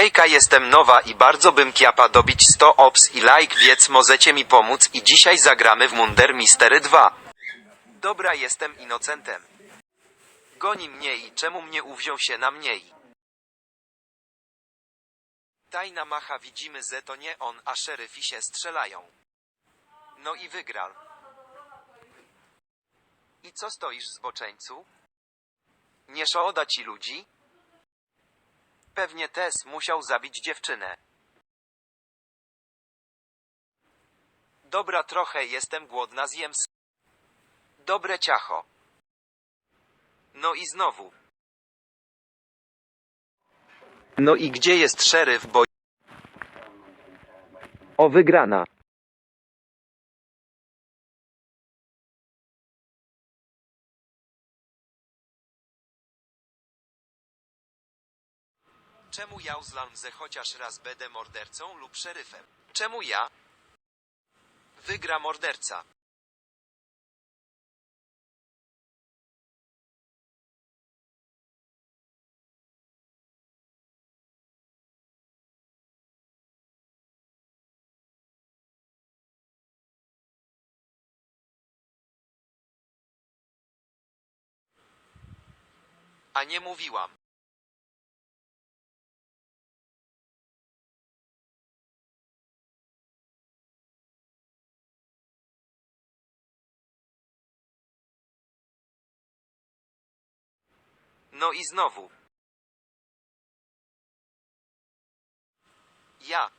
Hejka jestem nowa i bardzo bym kiapa dobić 100 ops i like więc możecie mi pomóc i dzisiaj zagramy w Munder Mystery 2. Dobra jestem inocentem. Goni mnie i czemu mnie uwziął się na mniej? Tajna macha widzimy że to nie on, a szeryfi się strzelają. No i wygrał. I co stoisz zboczeńcu? Nie szkoda ci ludzi? Pewnie Tess musiał zabić dziewczynę. Dobra trochę jestem głodna zjem s... Dobre ciacho. No i znowu. No i gdzie jest szeryf, bo... O wygrana. Czemu ja uzlamzę chociaż raz będę mordercą lub szeryfem? Czemu ja? Wygra morderca. A nie mówiłam. No i znowu. Ja.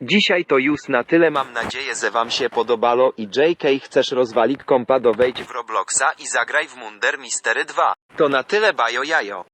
Dzisiaj to już na tyle mam nadzieję, że wam się podobało i JK chcesz rozwalić kompa do wejdź w Robloxa i zagraj w Munder Mystery 2. To na tyle bajo jajo.